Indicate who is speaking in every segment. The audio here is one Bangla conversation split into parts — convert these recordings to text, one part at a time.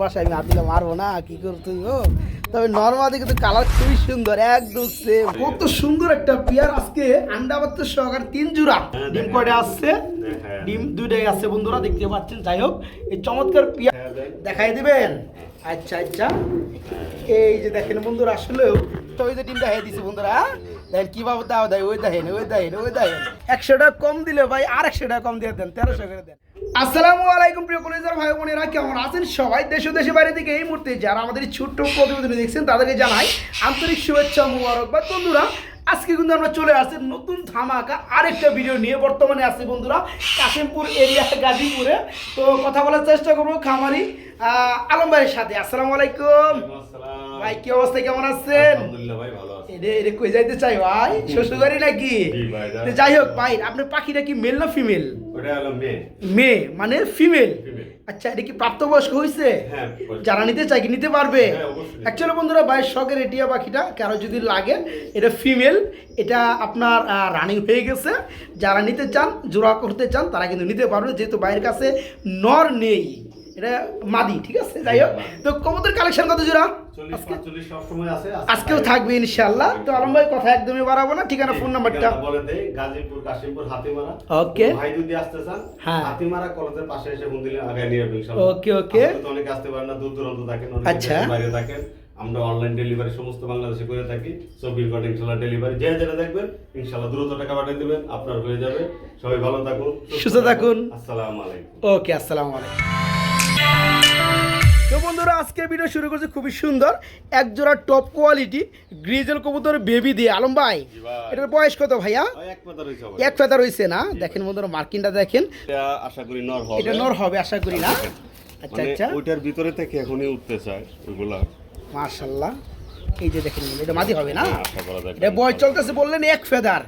Speaker 1: বাসায় আমি দিলে মারবো না কি করতে ও। তবে নর্মালি কিন্তু কালার খুবই সুন্দর একদম সেম কত সুন্দর একটা পেয়ার আজকে আন্ডা বাচ্চা সহকারে তিন জোড়া। ডিম কয়টা আসছে? ডিম দুইটাই আছে বন্ধুরা দেখতে পাচ্ছেন। যাই হোক এই চমৎকার পেয়ার দেখাই দিবেন? আচ্ছা আচ্ছা। এই যে দেখেন বন্ধুরা আসলেও তো ওই যে ডিম দেখাই দিছি বন্ধুরা হ্যাঁ? দেখেন কীভাবে দাও দেয় ওই দেখেন ওই দেখেন ওই দেখেন। একশো টাকা কম দিলে ভাই আর একশো টাকা কম দিয়ে দেন তেরোশো করে দেন। আসসালামু আলাইকুম প্রিয় কলেজের ভাই বোনেরা কেমন আছেন সবাই? দেশ ও দেশের বাইরে থেকে এই মুহূর্তে যারা আমাদের ছোট্ট প্রতিবেদন দেখছেন তাদেরকে জানাই আন্তরিক শুভেচ্ছা মুবারকবাদ। বন্ধুরা আজকে কিন্তু আমরা চলে আসছি নতুন ধামাকা আরেকটা ভিডিও নিয়ে। বর্তমানে আছি বন্ধুরা কাশিমপুর এরিয়া গাজীপুরে। তো কথা বলার চেষ্টা করব খামারি আহ, আলম ভাইয়ের সাথে। আসসালামু আলাইকুম। ভাই কি অবস্থা? কেমন আছেন?
Speaker 2: আলহামদুলিল্লাহ ভাই ভালো
Speaker 1: এরে এরে কই যাইতে চাই ভাই শ্বশুরবাড়ি নাকি?
Speaker 2: যাই।
Speaker 1: হোক ভাই আপনার পাখিটা কি মেল না ফিমেল
Speaker 2: ওটা হলো মেয়ে।
Speaker 1: মেয়ে মানে ফিমেল আচ্ছা এটা কি প্রাপ্তবয়স্ক হয়েছে
Speaker 2: হ্যাঁ,
Speaker 1: যারা নিতে চায় কি নিতে পারবে? অ্যাকচুয়ালি বন্ধুরা ভাইয়ের শখের এটিয়া পাখিটা কারও যদি লাগে এটা ফিমেল এটা আপনার রানিং হয়ে গেছে। যারা নিতে চান জোড়া করতে চান তারা কিন্তু নিতে পারবে যেহেতু বাইরের কাছে নর নেই। এটা মাদি ঠিক আছে? যাই হোক। তো কবুতর কালেকশন কত জোড়া? আজকেও থাকবে ইনশাল্লাহ তো আলম ভাই কথা একদমই বাড়াবো না ঠিকানা ফোন নাম্বারটা
Speaker 2: বলে দেই গাজীপুর কাশিমপুর হাতিমারা।
Speaker 1: Okay.
Speaker 2: ভাই যদি আসতে চান
Speaker 1: হ্যাঁ।
Speaker 2: হাতিমারা কলেজের পাশে এসে ফোন দিলে আগে নিয়ে
Speaker 1: Okay, okay.
Speaker 2: তো অনেকে আসতে পারেন না দূর দূরান্ত থাকেন
Speaker 1: আচ্ছা।
Speaker 2: বাইরে থাকেন। আমরা অনলাইন ডেলিভারি সমস্ত বাংলাদেশে করে থাকি। চব্বিশ ঘণ্টা ইনশাল্লাহ ডেলিভারি যে যেটা দেখবেন ইনশাল্লাহ দ্রুত টাকা পাঠিয়ে দেবেন আপনার হয়ে যাবে। সবাই ভালো থাকুন
Speaker 1: সুস্থ থাকুন।
Speaker 2: আসসালামু আলাইকুম।
Speaker 1: ওকে আসসালামু আলাইকুম। বন্ধুরা আজকে ভিডিও শুরু করছে খুবই সুন্দর। এক জোড়া টপ কোয়ালিটি গ্রিজেল কবুতর বেবি দিয়ে। আলম ভাই এটার বয়স কত ভাইয়া?
Speaker 2: এক কথা রয়েছে
Speaker 1: না? দেখেন বন্ধুরা মার্কিনটা দেখেন।
Speaker 2: আশা করি নর হবে।
Speaker 1: এটা নর হবে আশা করি না। আচ্ছা
Speaker 2: মানে
Speaker 1: আচ্ছা।
Speaker 2: ওইটার ভিতরে থেকে এখনই উঠতে চায় ওইগুলা।
Speaker 1: মার্শাল্লাহ এই যে দেখেন এটা মাদি হবে না?
Speaker 2: হ্যাঁ,
Speaker 1: এটা বয় চলতেছে বললেন এক ফেদার।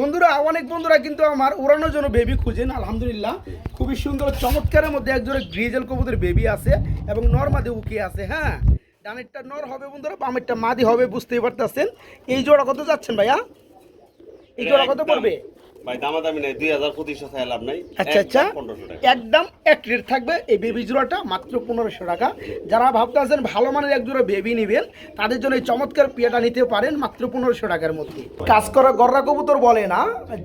Speaker 1: বন্ধুরা অনেক বন্ধুরা কিন্তু আমার উড়ানোর জন্য বেবি খুঁজেন আলহামদুলিল্লাহ। খুবই সুন্দর চমৎকারের মধ্যে একজোড়া গ্রিজেল কবুতর বেবি আছে এবং নর্মাদি উকি আছে হ্যাঁ? ডানেরটা নর হবে বন্ধুরা বামেরটা মাদি হবে বুঝতেই পারতেছেন। এই জোড়া কত যাচ্ছেন ভাইয়া? এই জোড়া কত পড়বে?
Speaker 2: ভাই দামাদামি নাই দুই হাজার পঁচিশশো চাই লাভ নাই।
Speaker 1: আচ্ছা আচ্ছা। একদম এক রেট থাকবে এই বেবি জোড়াটা মাত্র পনেরোশো টাকা। যারা ভাবতেছেন ভালো মানের এক জোড়া বেবি নেবেন তাদের জন্য এই চমৎকার পিয়াটা নিতে পারেন মাত্র পনেরোশো টাকার মধ্যে। কাজ করা গররা কবুতর বলে না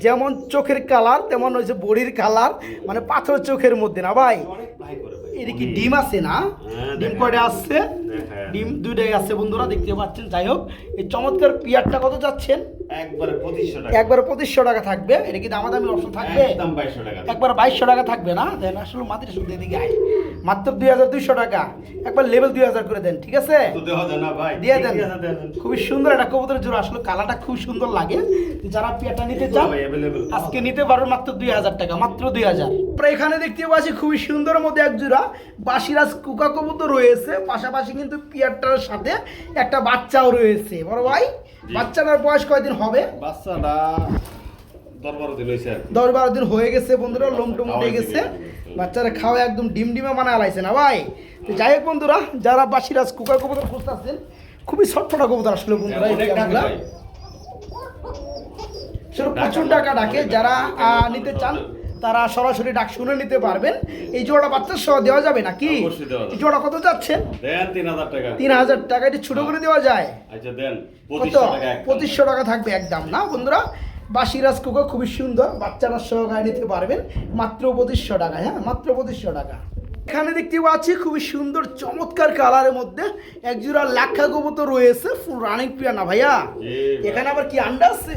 Speaker 1: যেমন চোখের কালার তেমন হচ্ছে বডির কালার মানে পাথর চোখের মধ্যে না ভাই?
Speaker 2: অনেক ভাই করে ভাই।
Speaker 1: এটা কি ডিম আছে না?
Speaker 2: হ্যাঁ,
Speaker 1: ডিম কয়টা আসছে। ডিম দুইটাই আছে বন্ধুরা দেখতে পাচ্ছেন। যাই হোক এই চমৎকার পিয়ারটা কত যাচ্ছেন?
Speaker 2: একবারে পঁচিশশো টাকা।
Speaker 1: একবারে পঁচিশশো টাকা থাকবে। এটা কি দামাদামি অপশন থাকবে?
Speaker 2: একদম বাইশশো টাকা।
Speaker 1: একবার বাইশশো টাকা থাকবে না? দেন আসলে মাটির সুদ দিকে আয়। মাত্র দুই হাজার দুইশো টাকা। একবার লেভেল দুই হাজার করে দেন ঠিক আছে? দিয়ে দেন। খুবই সুন্দর একটা কবুতরের জোড়া। আসলে কালারটা খুব সুন্দর লাগে। যারা পেয়ারটা নিতে চান আজকে নিতে পারবেন মাত্র দুই হাজার টাকা মাত্র দুই হাজার। এখানে দেখতে পাচ্ছি খুবই সুন্দর মধ্যে এক জোড়া। বাসিরাজ কুকা কবুতর রয়েছে। পাশাপাশি কিন্তু পিয়ারটার সাথে একটা বাচ্চাও রয়েছে। বড় ভাই বাচ্চাটার বয়স কয়দিন হবে?
Speaker 2: বাচ্চাটা দশ বারো দিন
Speaker 1: হয়ে গেছে বন্ধুরা লোম টোম উঠে গেছে। বাচ্চারা খাওয়া একদম ডিম ডিমে মানা আলাইছে না ভাই? তো যাই হোক বন্ধুরা যারা বাসিরাজ কুকার কবুতর খুঁজতেছেন খুবই ছটফটা কবুতর আসলে বন্ধুরা সেটা প্রচুর টাকা ডাকে যারা নিতে চান তারা সরাসরি ডাক শুনে নিতে পারবেন। এই জোড়া বাচ্চার সহ দেওয়া যাবে নাকি। জোড়া কত যাচ্ছে?
Speaker 2: তিন হাজার টাকা।
Speaker 1: তিন হাজার টাকা এটি ছোট করে দেওয়া যায়?
Speaker 2: আচ্ছা দেন।
Speaker 1: কত।
Speaker 2: পঁচিশশো টাকা
Speaker 1: থাকবে একদম না বন্ধুরা? বাসিরাজ কুকা খুবই সুন্দর বাচ্চারা সহকারে নিতে পারবেন। মাত্র পঁচিশশো টাকা হ্যাঁ? মাত্র পঁচিশশো টাকা। এখানে দেখতে পাচ্ছি খুবই সুন্দর চমৎকার কালারের মধ্যে একজোড়া লাক্ষা কবুতর রয়েছে ফুল রানিং প্রিয়া না ভাইয়া? এখানে আবার কি আন্ডা আছে?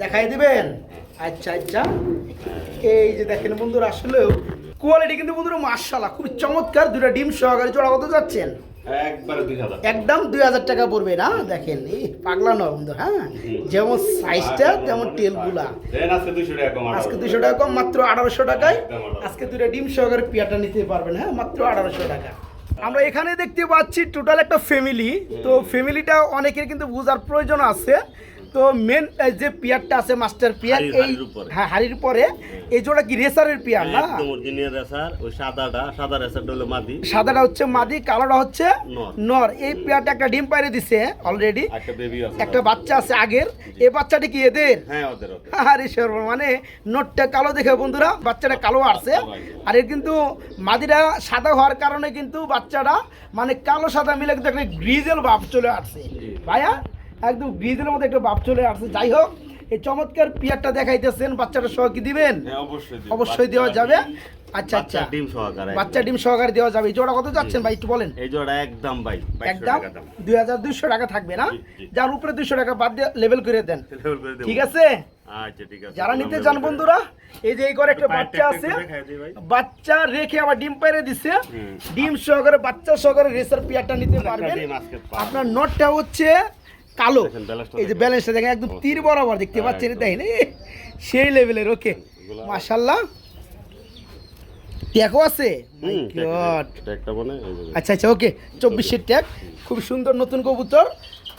Speaker 1: দেখাই দিবেন? আচ্ছা আচ্ছা। এই যে দেখেন বন্ধুরা আসলেও কোয়ালিটি কিন্তু বন্ধুরা মার্শাল্লাহ খুবই চমৎকার দুটা ডিম সহকারে জোড়া কত যাচ্ছেন। একদম দুই হাজার টাকা পড়বে না? দেখেন এই পাগলা নয় বন্ধু হ্যাঁ? যেমন সাইজটা তেমন টেলগুলা
Speaker 2: আজকে
Speaker 1: দুশো টাকা কম মাত্র আঠারোশো টাকায় আজকে দুটা ডিম সহকারে পিয়াটা নিতে পারবেন হ্যাঁ? মাত্র আঠারোশো টাকা। আমরা এখানে দেখতে পাচ্ছি টোটাল একটা ফ্যামিলি তো ফ্যামিলিটা অনেকের কিন্তু বোঝার প্রয়োজন আছে। তো মেন যে পিয়ারটা আছে মাস্টার পিয়ার এই হ্যাঁ হাড়ির পরে এই জোড়া কি রেসারের পিয়ার না?
Speaker 2: একদম অরিজিনাল রেসার ওই সাদাটা সাদা রেসারটা হলো মাদি।
Speaker 1: সাদাটা হচ্ছে মাদি কালোটা হচ্ছে
Speaker 2: নর।
Speaker 1: এই পেয়ারটা একটা ডিম পাইরে দিছে অলরেডি
Speaker 2: একটা বেবি আছে
Speaker 1: একটা বাচ্চা আছে আগের। এই বাচ্চাটি কি এদের?
Speaker 2: হ্যাঁ ওদের ওদের।
Speaker 1: আরে সর্ব মানে নোটটা কালো দেখে বন্ধুরা বাচ্চাটা কালো আসছে। আর এর কিন্তু মাদিরা সাদা হওয়ার কারণে কিন্তু বাচ্চাটা মানে কালো সাদা মিলে কিন্তু একটা গ্রিজেল ভাব চলে আসছে। ভাইয়া? একদম গ্রিজের মধ্যে একটা ভাব চলে আসছে। যাই হোক এই চমৎকার পিয়ারটা দেখাইতেছেন বাচ্চাটা সহ কি দিবেন?
Speaker 2: হ্যাঁ অবশ্যই
Speaker 1: দেওয়া যাবে। আচ্ছা আচ্ছা।
Speaker 2: ডিম সহকারে
Speaker 1: বাচ্চা ডিম সহকারে দেওয়া যাবে। এই জোড়া কত যাচ্ছেন ভাই একটু বলেন?
Speaker 2: এই জোড়া একদম ভাই
Speaker 1: একদম দুই হাজার দুইশো টাকা থাকবে না। যার উপরে দুইশো টাকা বাদ দিয়ে লেভেল করে দেন। ঠিক আছে?
Speaker 2: আচ্ছা ঠিক আছে।
Speaker 1: যারা নিতে চান বন্ধুরা এই যে এই করে একটা বাচ্চা আছে। বাচ্চা রেখে আবার ডিম পাইরে দিছে।
Speaker 2: হুম।
Speaker 1: ডিম সহকারে বাচ্চা সহকারে রেসার পিয়ারটা নিতে পারবেন। আপনার নটটা হচ্ছে কালো। এই যে ব্যালেন্সটা দেখেন একদম তীর বরাবর দেখতে
Speaker 2: হ্যাঁ,
Speaker 1: পাচ্ছেন
Speaker 2: তাই
Speaker 1: দেখেন সেই লেভেলের ওকে মাশাল্লাহ দেখো আছে?
Speaker 2: যে-
Speaker 1: আচ্ছা আচ্ছা ওকে চব্বিশের ট্যাগ। খুব সুন্দর নতুন কবুতর।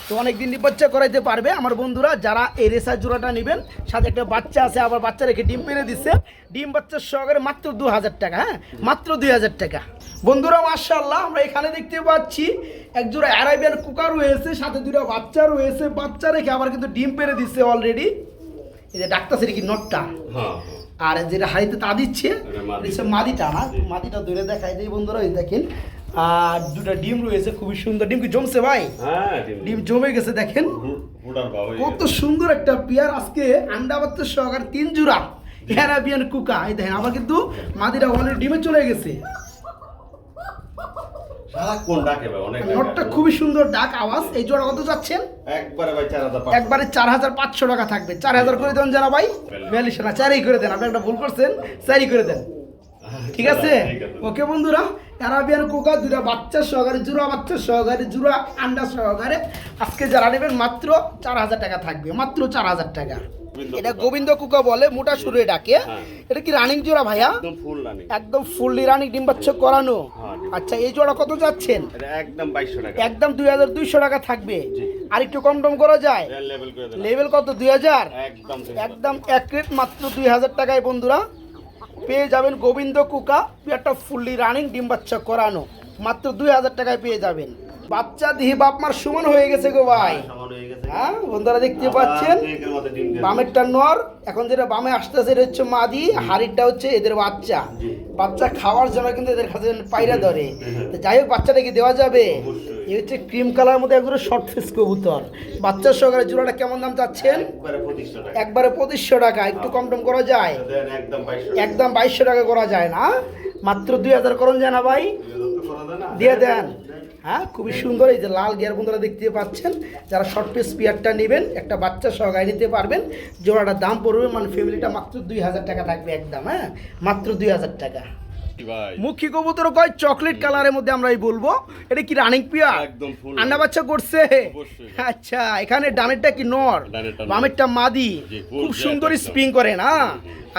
Speaker 1: তো অনেক দিন বাচ্চা করাইতে পারবে। আমার বন্ধুরা যারা এই রেসার জোড়াটা নেবেন সাথে একটা বাচ্চা আছে আবার বাচ্চা রেখে ডিম পেরে দিচ্ছে ডিম বাচ্চার সহকারে মাত্র দু হাজার টাকা হ্যাঁ? মাত্র দুই হাজার টাকা। বন্ধুরা মার্শাল্লাহ আমরা এখানে দেখতে পাচ্ছি এক জোড়া অ্যারাবিয়ান কুকার রয়েছে সাথে দুটো বাচ্চা রয়েছে। বাচ্চা রেখে আবার কিন্তু ডিম পেরে দিচ্ছে অলরেডি এই যে ডাক্তার সেটা কি নটটা?
Speaker 2: হ্যাঁ হ্যাঁ।
Speaker 1: আর যেটা হাড়িতে তা দিচ্ছে মাদিটা। না? মাদিটা দূরে দেখাই দিই বন্ধুরা এই দেখেন। আর দুটো ডিম রয়েছে খুবই সুন্দর। ডিম কি জমছে ভাই?
Speaker 2: হ্যাঁ ডিম।
Speaker 1: জমে গেছে দেখেন। কত সুন্দর একটা পেয়ার আজকে আন্ডা বাচ্চার সহকার তিন জোড়া। হ্যারাবিয়ান কুকা। এই দেখেন আমার কিন্তু মাদিরা অলরেডি ডিমে চলে গেছে।
Speaker 2: অনেক।
Speaker 1: নটটা খুবই সুন্দর ডাক আওয়াজ। এই জোড়া কত যাচ্ছেন?
Speaker 2: একবারে ভাই 4000
Speaker 1: একবারে চার হাজার পাঁচশো টাকা থাকবে। চার হাজার করে দেন জানা ভাই বিয়াল্লিশ না চারই করে দেন আপনি একটা ভুল করছেন চারই করে দেন। ঠিক আছে? ওকে বন্ধুরা অ্যারাবিয়ান কোকা দুটা বাচ্চা সহকারে জুড়া বাচ্চা সহকারে জুড়া আন্ডা সহকারে। আজকে যারা নেবেন মাত্র চার হাজার টাকা থাকবে মাত্র চার হাজার টাকা। এটা গোবিন্দ কুকা বলে মোটা সুরে ডাকে।
Speaker 2: হ্যাঁ।
Speaker 1: এটা কি রানিং জোড়া ভাইয়া?
Speaker 2: একদম ফুল
Speaker 1: ফুললি রানিং ডিম বাচ্চা করানো।
Speaker 2: হ্যাঁ,
Speaker 1: আচ্ছা এই জোড়া কত যাচ্ছেন?
Speaker 2: একদম 2200 টাকা।
Speaker 1: একদম দুই হাজার দুইশো টাকা থাকবে। আর একটু কম টম করা যায়?
Speaker 2: লেভেল
Speaker 1: কত? দুই হাজার?
Speaker 2: একদম।
Speaker 1: একদম এক রেট মাত্র দুই হাজার টাকায় বন্ধুরা। পেয়ে যাবেন গোবিন্দ কুকা একটা ফুললি রানিং ডিম বাচ্চা করানো। মাত্র দুই হাজার টাকায় পেয়ে যাবেন। বাচ্চা দিহি বাপ মার সমান হয়ে গেছে গো ভাই।
Speaker 2: হয়ে
Speaker 1: হ্যাঁ বন্ধুরা দেখতে পাচ্ছেন?
Speaker 2: দিয়ে
Speaker 1: বামেরটা নর এখন যেটা বামে আসতেছে এটা হচ্ছে মাদি হাড়িটা হচ্ছে এদের বাচ্চা। বাচ্চা খাওয়ার জন্য কিন্তু এদের কাছে পায়রা ধরে। তো যাই হোক বাচ্চাটা কি দেওয়া যাবে। এই হচ্ছে ক্রিম কালার মধ্যে একদম শর্ট ফেস কবুতর। বাচ্চার সহকারে জোড়াটা কেমন দাম চাচ্ছেন?
Speaker 2: একবারে 2500 টাকা।
Speaker 1: একবারে পঁচিশশো টাকা একটু কম টম করা যায়?
Speaker 2: একদম 2200
Speaker 1: একদম বাইশশো টাকা করা যায় না? মাত্র দুই হাজার করুন যায় না ভাই? দিয়ে দেন। হ্যাঁ খুবই সুন্দর এই যে লাল গিয়ার বন্ধুরা দেখতে পাচ্ছেন। যারা শর্ট পিস পিয়ারটা নেবেন, একটা বাচ্চা সহায় নিতে পারবেন। জোড়াটার দাম পড়বে মানে ফ্যামিলিটা মাত্র দুই হাজার টাকা থাকবে একদম হ্যাঁ? মাত্র দুই হাজার টাকা।
Speaker 2: ভাই।
Speaker 1: মুখী কবুতর কয়? চকলেট কালারের মধ্যে আমরা এই বলব। এটা কি রানিং পিয়ার
Speaker 2: একদম full
Speaker 1: আন্ডা বাচ্চা করছে? আচ্ছা এখানে ডানেরটা কি নর? বামেরটা মাদি। খুব সুন্দর। স্প্রিং করে না?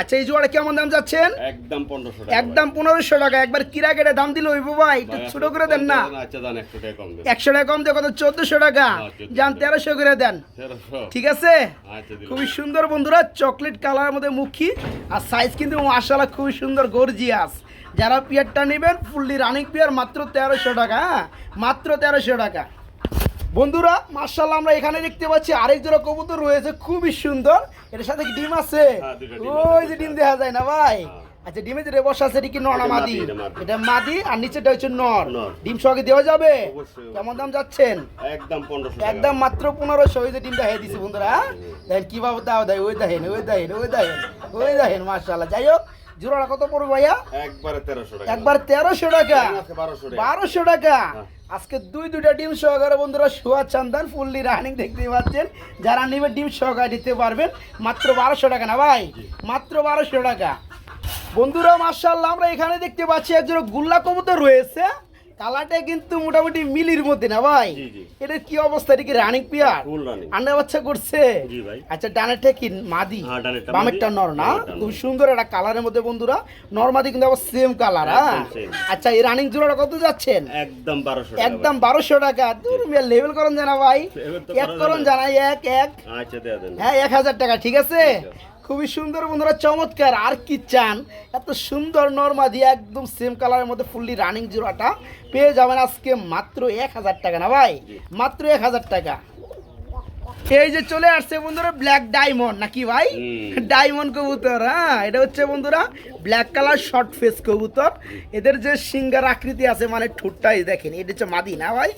Speaker 1: আচ্ছা এই জোড়া কেমন দাম যাচ্ছেন?
Speaker 2: একদম 1500 টাকা
Speaker 1: একদম পনেরোশো টাকা। একবার কিরা কেটে দাম দিলে ওই ভাই। একটু ছোট করে দেন না?
Speaker 2: আচ্ছা দেন 100 টাকা কম দেন।
Speaker 1: একশো টাকা কম দিয়ে কত? চোদ্দশো টাকা।
Speaker 2: হ্যাঁ, 1400
Speaker 1: যান তেরোশো করে দেন।
Speaker 2: 1300
Speaker 1: ঠিক আছে?
Speaker 2: আচ্ছা
Speaker 1: খুবই সুন্দর বন্ধুরা চকলেট কালারের মধ্যে মুখী। আর সাইজ কিন্তু মাসালা খুবই সুন্দর গর্জিয়াস যারা পিয়ারটা নেবেন ফুললি রানিং পিয়ার মাত্র তেরোশো টাকা হ্যাঁ? মাত্র তেরোশো টাকা। বন্ধুরা মার্শাল্লাহ আমরা এখানে দেখতে পাচ্ছি আরেক জোড়া কবুতর রয়েছে খুবই সুন্দর। এটার সাথে কি ডিম আছে?
Speaker 2: হ্যাঁ,
Speaker 1: ওই যে ডিম দেখা যায় না ভাই?
Speaker 2: হ্যাঁ।
Speaker 1: আচ্ছা ডিমে যে রেবস আছে এটা কি নর মাদি?
Speaker 2: এটা মাদি।
Speaker 1: আর নিচেটা হচ্ছে নর। ডিম সহকে দেওয়া যাবে। কেমন দাম যাচ্ছেন?
Speaker 2: একদম 1500 টাকা।
Speaker 1: একদম মাত্র পনেরোশো ওই যে ডিমটা হয়ে দিছে বন্ধুরা হ্যাঁ? দেখেন কীভাবে দাও দেয় ওই দেখেন ওই দেখেন ওই দেখেন ওই দেখেন মার্শাল্লাহ যাই হোক জোড়াটা কত পড়বে ভাইয়া?
Speaker 2: একবারে তেরোশো টাকা।
Speaker 1: একবার তেরোশো টাকা।
Speaker 2: আজকে 1200 টাকা।
Speaker 1: বারোশো টাকা।
Speaker 2: হ্যাঁ।
Speaker 1: আজকে দুই দুইটা ডিম সহকারে বন্ধুরা সোয়া চান্দান ফুললি রানিং দেখতে পাচ্ছেন। যারা নিবে ডিম সহকারে দিতে পারবেন। মাত্র বারোশো টাকা না ভাই? মাত্র বারোশো টাকা। বন্ধুরা মার্শাল্লাহ আমরা এখানে দেখতে পাচ্ছি একজন গুল্লা কবুতর রয়েছে। কালারটা কিন্তু মোটামুটি মিলির মধ্যে না ভাই। এটা কি অবস্থা? এটা কি রানিং পিয়ার? আন্ডা বাচ্চা করছে? আচ্ছা ডানেরটা কি? মাদি?
Speaker 2: হ্যাঁ,
Speaker 1: বামেরটা নর না? খুব সুন্দর একটা কালারের মধ্যে বন্ধুরা। নরমাদি কিন্তু আবার সেম কালার হ্যাঁ? আচ্ছা এই রানিং জোড়াটা কত যাচ্ছেন?
Speaker 2: একদম বারোশো
Speaker 1: একদম বারোশো টাকা। দূর মিয়া লেভেল করুন জানা ভাই। এক
Speaker 2: করা
Speaker 1: করুন জানা এক এক।
Speaker 2: আচ্ছা
Speaker 1: হ্যাঁ এক হাজার টাকা ঠিক আছে। খুবই সুন্দর বন্ধুরা চমৎকার। আর কি চান? এত সুন্দর নর্মাদি একদম সেম কালারের মধ্যে ফুললি রানিং জোড়াটা পেয়ে যাবেন আজকে মাত্র এক হাজার টাকা না ভাই? মাত্র এক হাজার টাকা। এই যে চলে আসছে বন্ধুরা ব্ল্যাক ডায়মন্ড নাকি ভাই? ডায়মন্ড কবুতর হ্যাঁ? এটা হচ্ছে বন্ধুরা ব্ল্যাক কালার শর্ট ফেস কবুতর। এদের যে সিঙ্গার আকৃতি আছে মানে ঠোঁটটাই দেখেন এটা হচ্ছে মাদি না ভাই?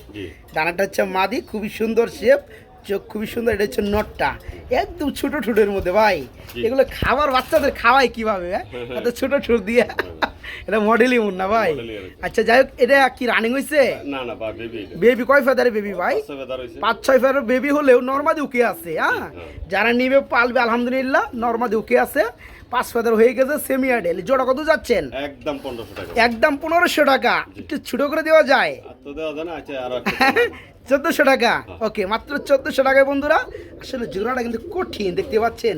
Speaker 1: ডানাটা হচ্ছে মাদি খুবই সুন্দর শেপ চোখ খুবই সুন্দর এটা হচ্ছে নটটা। একদম ছোট ঠোঁটের মধ্যে ভাই। এগুলো খাবার বাচ্চাদের খাওয়ায় কীভাবে হ্যাঁ? এত ছোট ঠোঁট দিয়ে। এটা মডেলই মন না ভাই। আচ্ছা যাই হোক এটা কি রানিং হয়েছে
Speaker 2: না না বেবি
Speaker 1: বেবি কয় ফেদারে বেবি ভাই? পাঁচ ছয় ফেদার বেবি হলেও নর্মাদি উকে আছে হ্যাঁ?
Speaker 2: হ্যাঁ।
Speaker 1: যারা নিবে পালবে আলহামদুলিল্লাহ নর্মাদি উকে আছে। পাঁচ ফেদার হয়ে গেছে সেমি আডেল জোড়া কত যাচ্ছেন?
Speaker 2: একদম পনেরোশো টাকা।
Speaker 1: একদম পনেরোশো টাকা। একটু ছোট করে দেওয়া যায়।
Speaker 2: তো দেওয়া যায় না আচ্ছা আরও
Speaker 1: চোদ্দোশো টাকা। ওকে, মাত্র চোদ্দোশো টাকায় বন্ধুরা, আসলে জোড়াটা কিন্তু কঠিন, দেখতে পাচ্ছেন?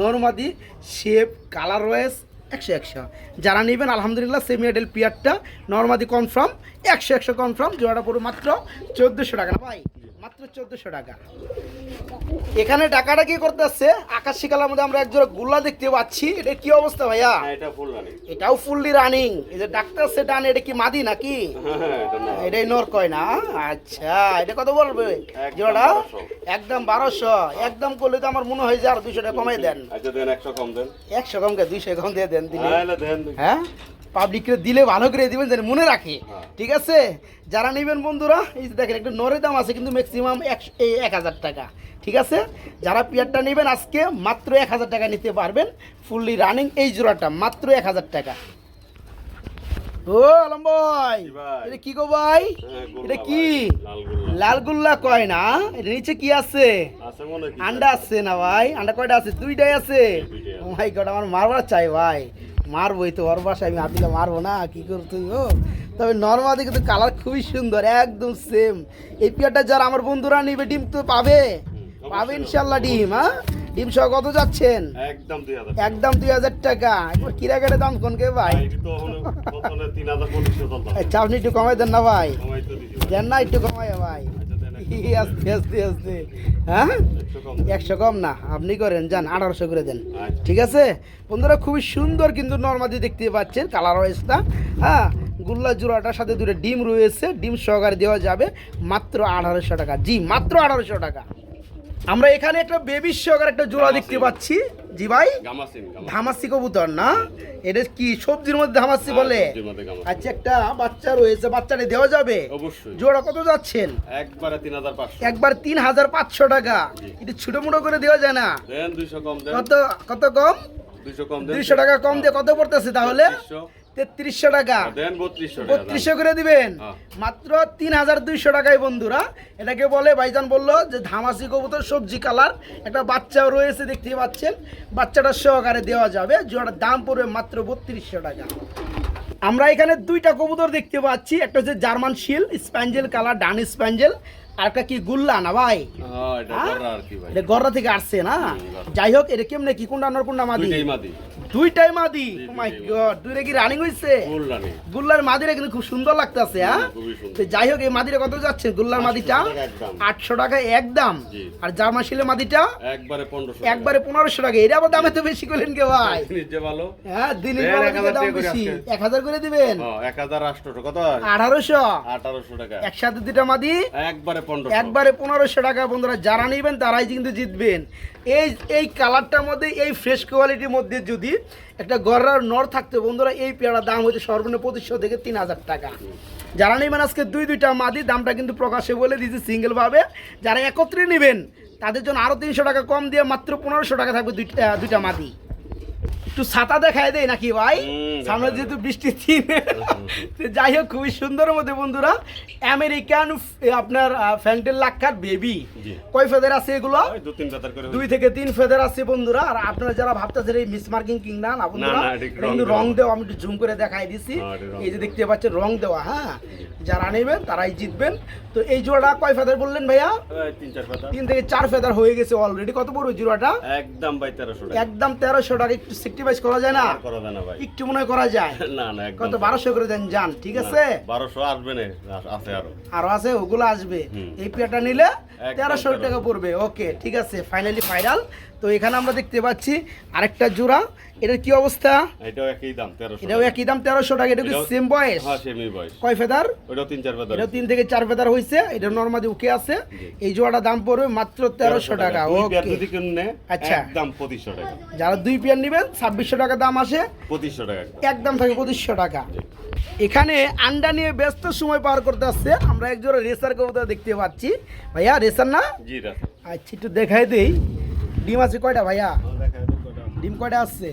Speaker 1: নর্মাদি শেপ কালার রয়েস একশো একশো। যারা নেবেন, আলহামদুলিল্লাহ সেমি আইডেল পিয়ারটা নর্মাদি কনফার্ম একশো একশো কনফার্ম জোড়াটা পুরো মাত্র চোদ্দোশো টাকা। না ভাই মাত্র চোদ্দোশো টাকা। এখানে টাকাটা কি করতে আসছে? আকাশি কালার মধ্যে আমরা এক জোড়া গুল্লা দেখতে পাচ্ছি। এটা কি অবস্থা ভাইয়া?
Speaker 2: হ্যাঁ
Speaker 1: এটাও ফুললি রানিং এই যে ডাক্তার সেটা এটা কি মাদি নাকি?
Speaker 2: হ্যাঁ এটা না
Speaker 1: এটাই নর কয় না? আচ্ছা এটা কত বলবে?
Speaker 2: একদম
Speaker 1: জোড়া একদম বারোশো। একদম করলে তো আমার মনে হয় যে আর দুশো টাকা কমাই দেন।
Speaker 2: আচ্ছা একশো কম দেন।
Speaker 1: একশো কমকে দুইশো কম দিয়ে দেন
Speaker 2: হ্যাঁ দেন।
Speaker 1: হ্যাঁ? পাবলিককে দিলে ভালো করে দিবেন যেন মনে রাখে।
Speaker 2: হ্যাঁ।
Speaker 1: ঠিক আছে? যারা নেবেন বন্ধুরা এই দেখেন একটু নরের দাম আছে কিন্তু ম্যাক্সিমাম একশো এই এক হাজার টাকা। ঠিক আছে? যারা পিয়ারটা নেবেন আজকে মাত্র এক হাজার টাকা নিতে পারবেন। ফুললি রানিং এই জোড়াটা মাত্র এক হাজার টাকা। ও আলম ভাই? এটা কি গো ভাই? এটা কি। লালগুল্লা। কয় না? এটা নিচে কি আছে? আন্ডা আছে। না ভাই? আন্ডা কয়টা আছে? দুইটাই আছে।
Speaker 2: দুইটাই আছে।
Speaker 1: ও মাই গড আমার মারবার চাই ভাই। মারবোই তো ওর বাসায় আমি দিলে মারবো না কি করতে ও। তবে নর্মাদি কিন্তু কালার খুবই সুন্দর একদম সেম এই পিয়ারটা যারা আমার বন্ধুরা নিবে ডিম তো পাবে। পাবে ইনশাল্লাহ ডিম হ্যাঁ? ডিম সহ কত যাচ্ছেন?
Speaker 2: একদম দুই হাজার
Speaker 1: একদম দুই হাজার টাকা। একবার কিরাকেটের দাম কোন কে ভাই?
Speaker 2: চলতো।
Speaker 1: আচ্ছা আপনি একটু কমাই দেন না ভাই। দেন না একটু কমাই ভাই।
Speaker 2: একশো।
Speaker 1: আস্তে আস্তে আস্তে। হ্যাঁ?
Speaker 2: একশো কম
Speaker 1: না আপনি করেন যান আঠারোশো করে দেন।
Speaker 2: আচ্ছা।
Speaker 1: ঠিক আছে? বন্ধুরা খুবই সুন্দর কিন্তু নর্মাদি দেখতে পাচ্ছেন কালার ওয়েসটা হ্যাঁ গুল্লা জোড়াটার সাথে দুটো ডিম রয়েছে ডিম সহকারে দেওয়া যাবে মাত্র আঠারোশো টাকা। জি মাত্র আঠারোশো টাকা। আমরা এখানে একটা বেবি সহকারে একটা জোড়া দেখতে পাচ্ছি। জি ভাই? ধামাসি কবুতর না? এটা কি সবজির মধ্যে ধামাসি
Speaker 2: হ্যাঁ,
Speaker 1: বলে। আচ্ছা একটা বাচ্চা রয়েছে বাচ্চাটা দেওয়া যাবে?
Speaker 2: অবশ্যই।
Speaker 1: জোড়া কত যাচ্ছেন?
Speaker 2: একবারে তিন হাজার পাঁচশো।
Speaker 1: টাকা। এটা ছোট মোটো করে দেওয়া যায় না?
Speaker 2: দেন দুইশো কম দেন।
Speaker 1: কত কত কম?
Speaker 2: দুইশো কম দেন।
Speaker 1: দুইশো টাকা কম দিয়ে কত পড়তেছে তাহলে। তেত্রিশশো টাকা।
Speaker 2: বত্রিশশো
Speaker 1: করে দিবেন?
Speaker 2: হ্যাঁ।
Speaker 1: মাত্র তিন হাজার দুইশো টাকায় বন্ধুরা এটাকে বলে ভাইজান বলল যে ধামাসি কবুতর সবজি কালার। একটা বাচ্চাও রয়েছে দেখতে পাচ্ছেন। বাচ্চাটা সহকারে দেওয়া যাবে। জোড়ার দাম পড়বে মাত্র বত্রিশশো টাকা। আমরা এখানে দুইটা কবুতর দেখতে পাচ্ছি। একটা হচ্ছে জার্মান শিল স্প্যাঞ্জেল কালার ডান স্প্যাঞ্জেল। আর একটা কি গুল্লা না ভাই?
Speaker 2: হ্যাঁ এটা
Speaker 1: হ্যাঁ? থেকে আসছে না? যাই হোক এটা কেমনে কি কোনটা নর কোনটা মাদি?
Speaker 2: দুইটাই মাদি।
Speaker 1: মাই গড দুইটা কি রানিং হইছে? গুল্লার মাদিরা কিন্তু খুব সুন্দর লাগতেছে হ্যাঁ? তো যাই হোক এই মাদিরা কত যাচ্ছে? গুল্লার মাদিটা আটশো টাকা একদম আর জার্মান শিলের মাদিটা
Speaker 2: একবারে পনেরোশো
Speaker 1: একবারে পনেরোশো টাকা। এটা আবার দামে তো বেশি করলেন কে ভাই? হ্যাঁ
Speaker 2: হাজার
Speaker 1: দাম বেশি। এক হাজার করে দিবেন?
Speaker 2: এক হাজার আটশোশো। কত
Speaker 1: আঠারোশো।
Speaker 2: আঠারোশো টাকা।
Speaker 1: একসাথে দুটা মাদি?
Speaker 2: একবারে
Speaker 1: একবারে পনেরোশো টাকা বন্ধুরা, যারা নেবেন তারাই কিন্তু জিতবেন। এই এই কালারটার মধ্যে, এই ফ্রেশ কোয়ালিটির মধ্যে যদি একটা গড়ার নর থাকতো, বন্ধুরা, এই পেয়ারার দাম হচ্ছে সর্বনিম্ন পঁচিশশো থেকে তিন হাজার টাকা। যারা নেবেন আজকে দুই দুইটা মাদি, দামটা কিন্তু প্রকাশে বলে দিয়েছি সিঙ্গেলভাবে যারা একত্রে নেবেন, তাদের জন্য আরও তিনশো টাকা কম দিয়ে মাত্র পনেরোশো টাকা থাকবে দুইটা দুইটা মাদি। একটু ছাতা দেখায় দেয় নাকি ভাই? সামনে যেহেতু বৃষ্টির দিন যাই হোক খুবই সুন্দর মধ্যে বন্ধুরা আমেরিকান আপনার ফ্যান্টেল লাক্কার বেবি। কয় ফেদের আছে এগুলো? দুই থেকে তিন ফেদার আছে বন্ধুরা আর আপনারা যারা ভাবতেছেন এই মিস মার্কিং কিং না না বন্ধুরা
Speaker 2: রং
Speaker 1: কিন্তু
Speaker 2: দেওয়া।
Speaker 1: আমি একটু জুম করে দেখাই দিছি। এই যে দেখতে পাচ্ছেন রং দেওয়া হ্যাঁ? যারা নেবেন তারাই জিতবেন। তো এই জোড়াটা কয় ফেদার বললেন ভাইয়া?
Speaker 2: তিন
Speaker 1: থেকে চার ফেদার হয়ে গেছে অলরেডি কত পড়বে জোড়াটা?
Speaker 2: একদম ভাই তেরোশো
Speaker 1: একদম তেরোশো টাকা। একটু সেক্টিভাইজ করা যায় না?
Speaker 2: করা যায় না ভাই।
Speaker 1: একটু মনে হয় করা যায়।
Speaker 2: না না
Speaker 1: কত বারোশো করে দেন যান ঠিক আছে?
Speaker 2: বারোশো আসবে না আছে আরও।
Speaker 1: আরও আছে ওগুলো আসবে। এই পেয়াটা নিলে তেরোশো টাকা পড়বে। ওকে ঠিক আছে ফাইনালি ফাইনাল তো এখানে আমরা দেখতে পাচ্ছি আরেকটা জোড়া। এটার কি অবস্থা?
Speaker 2: এটাও একই দাম তেরোশো
Speaker 1: এটাও একই দাম তেরোশো টাকা এটা কি সেম বয়স?
Speaker 2: হ্যাঁ সেমই বয়স।
Speaker 1: কয় ফেদার?
Speaker 2: ওটাও তিন চার পাতা
Speaker 1: এটা তিন থেকে চার ফেদার হয়েছে এটা নর্মালি ওকে আছে। এই জোড়াটা দাম পড়বে মাত্র তেরোশো টাকা।
Speaker 2: দুই পেয়ার
Speaker 1: ওকে
Speaker 2: যদি কিনে
Speaker 1: আচ্ছা।
Speaker 2: একদম পঁচিশশো টাকা।
Speaker 1: যারা দুই পেয়ার নেবেন ছাব্বিশশো টাকা দাম আসে।
Speaker 2: পঁচিশশো টাকা
Speaker 1: একদম থাকে পঁচিশশো টাকা। এখানে আন্ডা নিয়ে ব্যস্ত সময় পার করতে আসছে। আমরা একজোড়া রেসার কবুতর দেখতে পাচ্ছি। ভাইয়া রেসার না?
Speaker 2: জি
Speaker 1: আচ্ছা একটু দেখাই দেই। ডিম আছে কয়টা ভাইয়া? ডিম কয়টা আছে?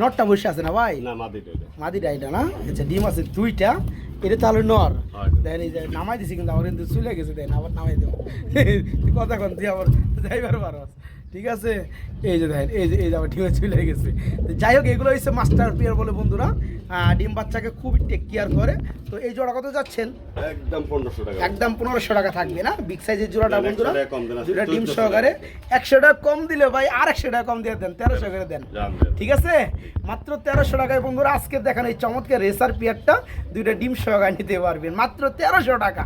Speaker 1: নটটা বসে আছে না ভাই?
Speaker 2: না মাদি ডাইটা
Speaker 1: মাদিটা এটা না আচ্ছা ডিম আছে দুইটা। এটা তাহলে নর। দেখেন এই যে নামাই দিছি কিন্তু আমার কিন্তু চলে গেছে দেন আবার নামাই দেবো। কথা কন তুই আবার যাইবার পারো ঠিক আছে? এই যে দেখেন এই যে এই যে আবার ডিমে চলে গেছে। তো যাই হোক এগুলো হচ্ছে মাস্টার পেয়ার বলে বন্ধুরা। ডিম বাচ্চাকে খুবই টেক কেয়ার করে। তো এই জোড়া কত যাচ্ছেন?
Speaker 2: একদম পনেরোশো টাকা।
Speaker 1: একদম পনেরোশো টাকা থাকবে না? বিগ সাইজের জোড়াটা বন্ধুরা। দুটা ডিম সহকারে। একশো টাকা কম দিলে ভাই আর একশো টাকা কম দিয়ে দেন তেরোশো করে দেন। ঠিক আছে? মাত্র তেরোশো টাকায় বন্ধুরা আজকে দেখেন এই চমৎকার রেসার পিয়ারটা দুইটা ডিম সহকারে নিতে পারবেন। মাত্র তেরোশো টাকা।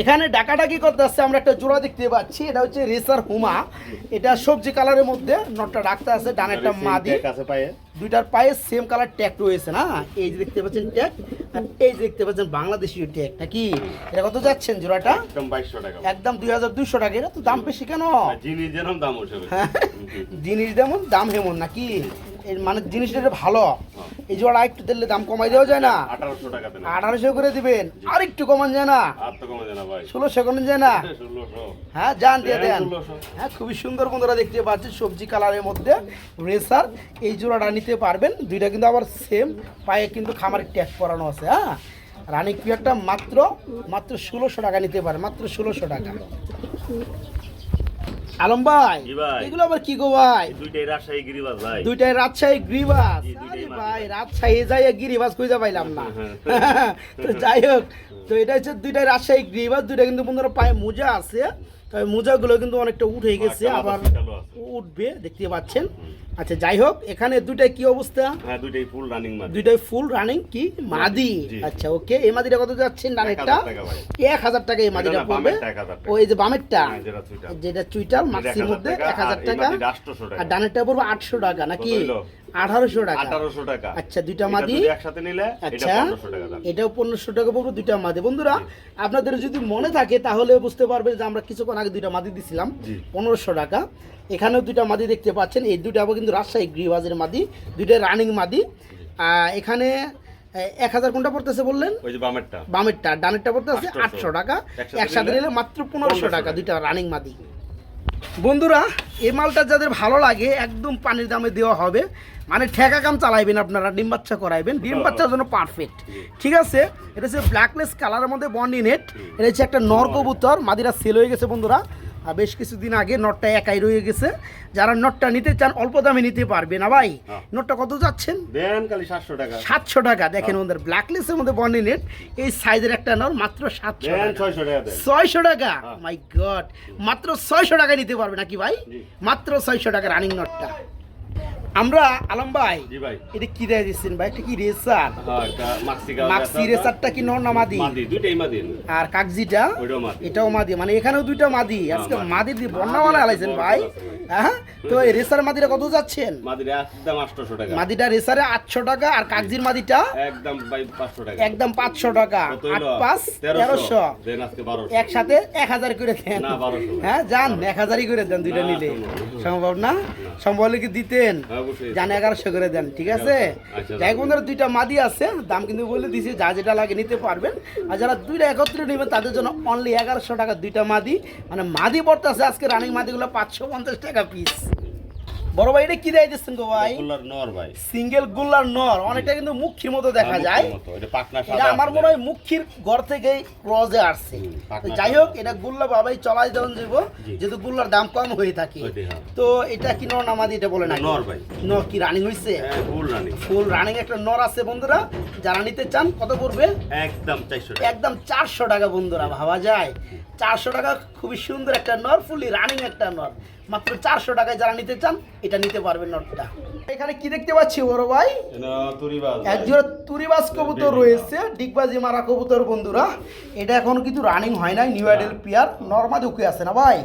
Speaker 1: এখানে ডাকাটা কি করতে আসছে আমরা একটা জোড়া দেখতে পাচ্ছি। এটা হচ্ছে রেসার হুমা। এটা সবজি কালারের মধ্যে নটটা ডাকতে আছে ডানেরটা
Speaker 2: আর এই
Speaker 1: মাদি দুইটার পায়ে সেম কালার ট্যাগ রয়েছে না? এই যে দেখতে পাচ্ছেন ট্যাগ এই যে দেখতে পাচ্ছেন বাংলাদেশি ট্যাগ নাকি? এটা কত যাচ্ছেন জোড়াটা?
Speaker 2: একদম বাইশশো টাকা।
Speaker 1: একদম দুই হাজার দুইশো টাকা। এটা তো দাম বেশি কেন?
Speaker 2: জিনিস যেরকম দাম
Speaker 1: হ্যাঁ, জিনিস যেমন দাম হেমন নাকি? এর মানে জিনিসটা ভালো এই জোড়া একটু দিলে দাম কমাই দেওয়া যায় না?
Speaker 2: আঠারোশো টাকা
Speaker 1: আঠারোশো করে দিবেন। আর একটু কমান যায় না? ষোলোশো কমান যায় না? হ্যাঁ যান দিয়ে
Speaker 2: দেন
Speaker 1: দেন।
Speaker 2: 1600
Speaker 1: হ্যাঁ খুবই সুন্দর বন্ধুরা দেখতে পাচ্ছেন সবজি কালারের মধ্যে রেসার। এই জোড়াটা নিতে পারবেন। দুইটা কিন্তু আবার সেম পায়ে কিন্তু খামারের ট্যাগ করানো আছে হ্যাঁ? রানিক পিয়ারটা মাত্র মাত্র ষোলোশো টাকা নিতে পারে মাত্র ষোলোশো টাকা। আলম ভাই এগুলো আবার কি গো ভাই?
Speaker 2: দুইটাই রাজশাহী গিরিবাস ভাই।
Speaker 1: দুইটাই রাজশাহী গ্রিবাস। ভাই রাজশাহী যাই গিরিবাস খুঁজে পাইলাম না।
Speaker 2: হ্যাঁ।
Speaker 1: তো যাই হোক তো এটা হচ্ছে দুইটাই রাজশাহী গিরিবাস দুইটা কিন্তু বন্ধুরা পায়ে মোজা আছে। তবে মোজাগুলো কিন্তু অনেকটা উঠে গেছে আবার। উঠবে দেখতে পাচ্ছেন। আচ্ছা যাই হোক এখানে দুইটাই কি অবস্থা?
Speaker 2: হ্যাঁ দুইটাই ফুল রানিং মাদি।
Speaker 1: দুইটাই ফুল রানিং কি? মাদি আচ্ছা ওকে এই মাদিটা কত যাচ্ছেন ডানেরটা?
Speaker 2: 1000 টাকা
Speaker 1: এক হাজার টাকা এই মাদিটা পড়বে।
Speaker 2: বামেরটা 1000 টাকা।
Speaker 1: ও এই যে বামেরটা?
Speaker 2: হ্যাঁ, যেটা চুইটাল। এটা
Speaker 1: মাক্সির
Speaker 2: 1000
Speaker 1: মধ্যে
Speaker 2: টাকা,
Speaker 1: এক হাজার
Speaker 2: আর
Speaker 1: টাকা।
Speaker 2: 800
Speaker 1: ডানেরটা পড়বে আটশো টাকা নাকি? আঠারোশো টাকা।
Speaker 2: আঠারোশো টাকা।
Speaker 1: আচ্ছা, দুইটা মাদি?
Speaker 2: একসাথে নিলে
Speaker 1: আচ্ছা এটাও পনেরোশো টাকা পড়বে দুইটা মাদি। বন্ধুরা আপনাদের যদি মনে থাকে তাহলে বুঝতে পারবে যে আমরা কিছুক্ষণ আগে দুইটা মাদি দিছিলাম পনেরোশো টাকা। এখানেও দুইটা মাদি দেখতে পাচ্ছেন। এই দুইটা কিন্তু রাজশাহী গৃহবাজের মাদি দুইটা রানিং মাদি। এখানে এক হাজার কোনটা পড়তেছে বললেন?
Speaker 2: ওই যে বামেরটা।
Speaker 1: বামেরটা ডানেরটা পড়তে আছে আটশো টাকা।
Speaker 2: একসাথে নিলে
Speaker 1: মাত্র পনেরোশো
Speaker 2: 1500
Speaker 1: টাকা
Speaker 2: টাকা।
Speaker 1: দুইটা রানিং মাদি। বন্ধুরা এ মালটা যাদের ভালো লাগে একদম পানির দামে দেওয়া হবে। মানে ঠেকা কাম চালাইবেন আপনারা ডিম বাচ্চা করাইবেন। ডিম বাচ্চার জন্য পারফেক্ট ঠিক আছে? এটা হচ্ছে ব্ল্যাকলেস কালারের মধ্যে বন্ডি নেট এটা হচ্ছে একটা নর কবুতর মাদিরা সেল হয়ে গেছে বন্ধুরা। বেশ কিছুদিন আগে নটটা একাই রয়ে গেছে। যারা নটটা নিতে চান অল্প দামে নিতে পারবে না ভাই
Speaker 2: হ্যাঁ।
Speaker 1: নটটা কত যাচ্ছেন?
Speaker 2: সাতশো টাকা।
Speaker 1: সাতশো টাকা। দেখেন ওদের ব্ল্যাকলেসের মধ্যে বনে নেট এই সাইজের একটা নর মাত্র সাতশো
Speaker 2: ছয়শো টাকা হ্যাঁ।
Speaker 1: মাই গড মাত্র ছয়শো টাকা নিতে পারবে নাকি ভাই? মাত্র ছয়শো টাকা রানিং নটটা আমরা আলম ভাই
Speaker 2: ভাই।
Speaker 1: এটা কি দেয় দিচ্ছেন ভাই? এটা কি রেসার?
Speaker 2: হ্যাঁ মাক্সি
Speaker 1: রেসারটা কি নর না মাদি?
Speaker 2: দুইটাই মাদি।
Speaker 1: আর কাগজিটা এটাও মাদি মানে এখানেও দুইটা মাদি। আজকে
Speaker 2: মাদি।
Speaker 1: দিয়ে বন্যা বানা আলাইছেন ভাই। হ্যাঁ? তো এই রেসার মাদিটা কত যাচ্ছেন? মাদিটা রেসারে আটশো টাকা আর কাগজির মাদিটা?
Speaker 2: একদম পাঁচশো টাকা।
Speaker 1: একদম পাঁচশো টাকা। আট পাঁচ তেরোশো। একসাথে এক হাজার করে দেন। হ্যাঁ যান এক হাজারই করে দেন দুইটা নিলে।
Speaker 2: সম্ভব না।
Speaker 1: সম্ভব কি দিতেন জানে এগারোশো করে দেন ঠিক আছে?
Speaker 2: আচ্ছা,
Speaker 1: যাই বন্ধুরা দুইটা মাদি আছে দাম কিন্তু বলে দিছি যা যেটা লাগে নিতে পারবেন। আর যারা দুইটা একত্রে নেবেন তাদের জন্য অনলি এগারোশো টাকা দুইটা মাদি। মানে মাদি পড়তে আছে আজকে রানিং মাদিগুলো পাঁচশো পঞ্চাশ টাকা পিস বড় ভাই এটা কি দেয় দিচ্ছেন গো ভাই?
Speaker 2: এগুলার নর ভাই।
Speaker 1: সিঙ্গেল গুল্লার নর অনেকটা কিন্তু মুখির মতো দেখা
Speaker 2: হ্যাঁ,
Speaker 1: যায়।
Speaker 2: এটা পাকনা সাদা
Speaker 1: আমার মনে হয় মুখির ঘর থেকে ক্রজে আসছে। যাই হোক এটা গুল্লা বাবাই চলাই দেওয়া যাব যেহেতু গুল্লার দাম কম হয়ে থাকে
Speaker 2: হ্যাঁ।
Speaker 1: তো এটা কি নর নামাদি এটা বলে না
Speaker 2: নর ভাই।
Speaker 1: নর কি রানিং হয়েছে
Speaker 2: হ্যাঁ, ফুল রানি
Speaker 1: ফুল রানিং একটা নর আছে বন্ধুরা যারা নিতে চান কত পড়বে?
Speaker 2: একদম চারশো
Speaker 1: একদম চারশো টাকা বন্ধুরা ভাবা যায়। চারশো টাকা খুবই সুন্দর একটা নর ফুলি রানিং একটা নর। মাত্র চারশো টাকায় যারা নিতে চান এটা নিতে পারবেন নটটা। এখানে কি দেখতে পাচ্ছি বড় ভাই? একজোড়া তুরিবাস কবুতর রয়েছে ডিগবাজি মারা কবুতর বন্ধুরা। এটা এখন কিন্তু রানিং হয় নাই new idle pair normal okay আছে না ভাই?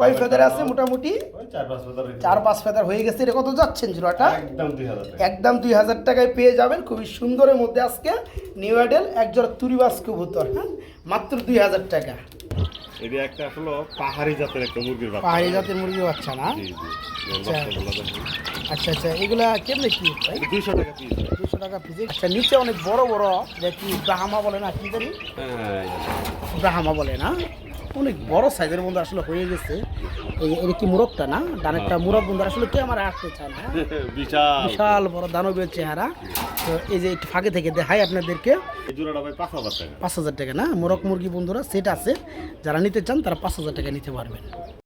Speaker 1: কয় ফেদার আছে মোটামুটি?
Speaker 2: চার পাঁচ
Speaker 1: ফেদার হয়ে গেছে। এটা কত যাচ্ছেন জোড়াটা?
Speaker 2: একদম দুই হাজার
Speaker 1: একদম দুই হাজার টাকায় পেয়ে যাবেন। খুবই সুন্দরের মধ্যে আজকে নিউ আইডেল একজোড়া তুরিবাস কবুতর হ্যাঁ? মাত্র দুই হাজার টাকা।
Speaker 2: এটা একটা আসলে পাহাড়ি জাতের একটা মুরগির বাচ্চা।
Speaker 1: পাহাড়ি জাতের মুরগি বাচ্চা না? আচ্ছা। আচ্ছা আচ্ছা। এগুলা কেমনে কি?
Speaker 2: দুইশো টাকা পিস
Speaker 1: দুশো টাকা পিস আচ্ছা নিচে অনেক বড় বড় কি ব্রাহ্মা বলে না কি জানি?
Speaker 2: হ্যাঁ
Speaker 1: ব্রাহ্মা বলে না? অনেক বড় সাইজের বন্ধু আসলে হয়ে গেছে। এই যে- এটা কি মুরগটা না? ডানেরটা মুরগ বন্ধু আসলে কে আমার আসতে চায় না?
Speaker 2: বিশাল।
Speaker 1: বিশাল বড় দানবের চেহারা। তো এই যে একটু ফাঁকে থেকে দেখাই আপনাদেরকে। পাঁচ হাজার টাকা না? মুরগ মুরগি বন্ধুরা সেট আছে। যারা নিতে চান তারা পাঁচ হাজার টাকা নিতে পারবেন।